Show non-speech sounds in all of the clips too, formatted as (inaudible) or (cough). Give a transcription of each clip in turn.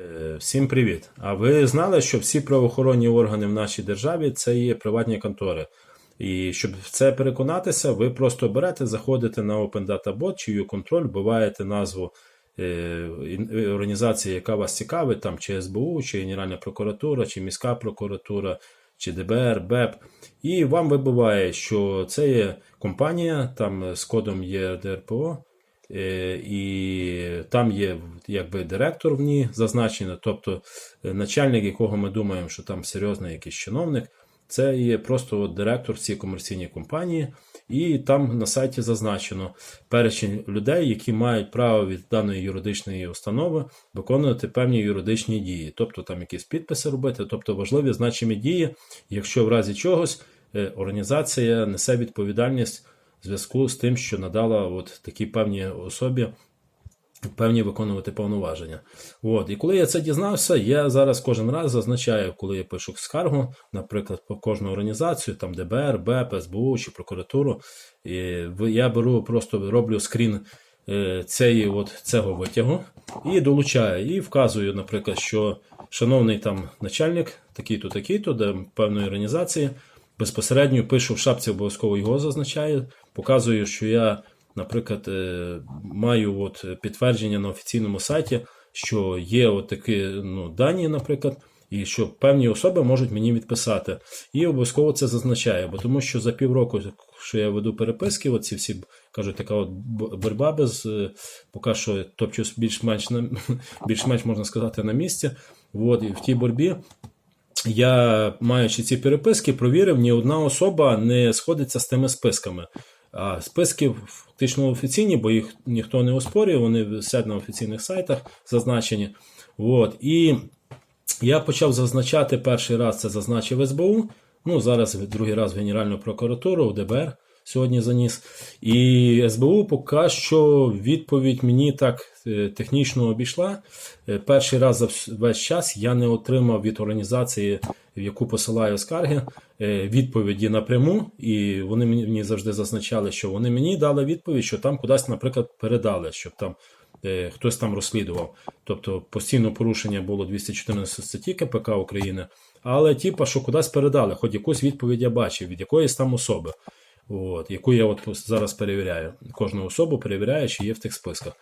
Е, Всім привіт! А ви знали, що всі правоохоронні органи в нашій державі це є приватні контори. І щоб в це переконатися, ви просто берете, заходите на Open Data Bot чи контроль, вбиваєте назву е, е, організації, яка вас цікавить, там чи СБУ, чи Генеральна прокуратура, чи міська прокуратура, чи ДБР, БЕП. І вам вибиває, що це є компанія, там з кодом є ДРПО, і там є якби директор в ній зазначено, тобто е, начальник, якого ми думаємо, що там серйозний якийсь чиновник, це є просто от директор в цій комерційній компанії, і там на сайті зазначено перечень людей, які мають право від даної юридичної установи виконувати певні юридичні дії, тобто там якісь підписи робити, тобто важливі значимі дії, якщо в разі чогось е, організація несе відповідальність в зв'язку з тим, що надала от такій певній особі певні виконувати повноваження. От. І коли я це дізнався, я зараз кожен раз зазначаю, коли я пишу скаргу, наприклад, по кожну організацію, там ДБР, БЕП, СБУ чи прокуратуру, і я беру, просто роблю скрін е, цієї, от, цього витягу і долучаю, і вказую, наприклад, що шановний там начальник, такий-то, такий-то, де певної організації, безпосередньо пишу в шапці, обов'язково його зазначаю, показую, що я, наприклад, е, маю от підтвердження на офіційному сайті, що є такі ну, дані, наприклад, і що певні особи можуть мені відписати. І обов'язково це зазначаю, бо тому що за півроку, що я веду переписки, оці всі кажуть, така от б- боротьба без е, поки що топчусь більш-менш (laughs) більш-менш можна сказати на місці. От, і в тій боротьбі я, маючи ці переписки, провірив, ні одна особа не сходиться з тими списками. А списки фактично офіційні, бо їх ніхто не оспорює, вони висять на офіційних сайтах зазначені. От. І я почав зазначати перший раз це зазначив СБУ. Ну, зараз другий раз в Генеральну прокуратуру, в ДБР сьогодні заніс. І СБУ поки що відповідь мені так е, технічно обійшла. Е, Перший раз за весь час я не отримав від організації, в яку посилаю скарги, е, відповіді напряму. І вони мені завжди зазначали, що вони мені дали відповідь, що там кудись, наприклад, передали, щоб там хтось там розслідував. Тобто постійно порушення було 214 статті КПК України, але типа, що кудись передали, хоч якусь відповідь я бачив від якоїсь там особи, от, яку я от зараз перевіряю. Кожну особу перевіряю, чи є в тих списках.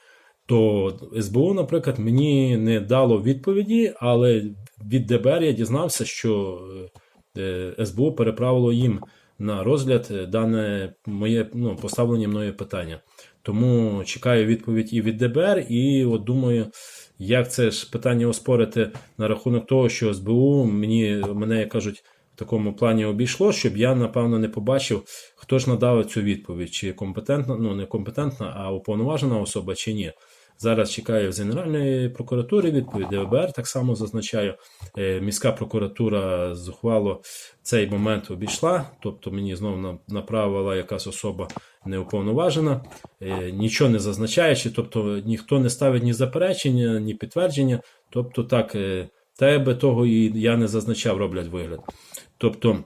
То СБУ, наприклад, мені не дало відповіді, але від ДБР я дізнався, що е, е, СБУ переправило їм на розгляд е, дане моє ну, поставлені мною питання. Тому чекаю відповідь і від ДБР, і от думаю, як це ж питання оспорити на рахунок того, що СБУ мені мене кажуть. В такому плані обійшло, щоб я напевно не побачив, хто ж надав цю відповідь, чи компетентна, ну не компетентна, а уповноважена особа, чи ні. Зараз чекаю з Генеральної прокуратури відповідь, ДБР так само зазначаю. Е, Міська прокуратура зухвало цей момент обійшла, тобто мені знову направила якась особа неуповноважена, е, нічого не зазначаючи, тобто ніхто не ставить ні заперечення, ні підтвердження. Тобто так, е, тебе того і я не зазначав, роблять вигляд. Тобто,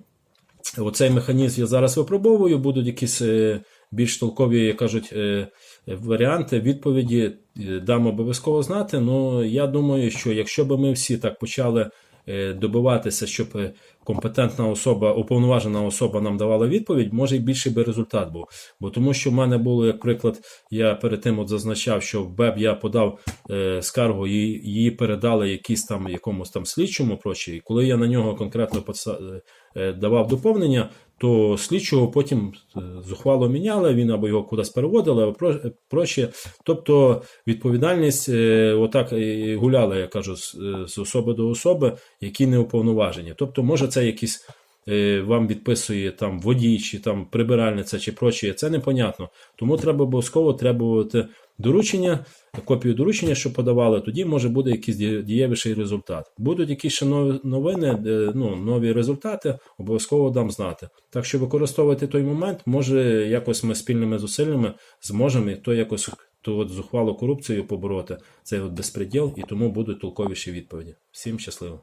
оцей механізм я зараз випробовую, будуть якісь е, більш толкові, як кажуть, е, варіанти, відповіді е, дам обов'язково знати. Ну, я думаю, що якщо б ми всі так почали добиватися, щоб е, компетентна особа, уповноважена особа нам давала відповідь, може і більший би результат був. Бо тому що в мене було, як приклад, я перед тим от зазначав, що в БЕБ я подав е, скаргу, і її передали якісь там якомусь там слідчому прочі. І коли я на нього конкретно е, давав доповнення, то слідчого потім е, зухвало міняли, він або його кудись переводили, або про- проче. Тобто відповідальність е, отак гуляла, я кажу, е, з особи до особи, які не уповноважені. Тобто, може, це якісь. Е, Вам відписує там водій, чи там прибиральниця, чи прочее, це непонятно. Тому треба обов'язково требувати доручення, копію доручення, що подавали, тоді може буде якийсь дієвіший результат. Будуть якісь ще новини, е, ну, нові результати, обов'язково дам знати. Так що використовувати той момент, може якось ми спільними зусиллями зможемо і то якось ту от зухвалу корупцію побороти, цей от безпреділ, і тому будуть толковіші відповіді. Всім щасливо.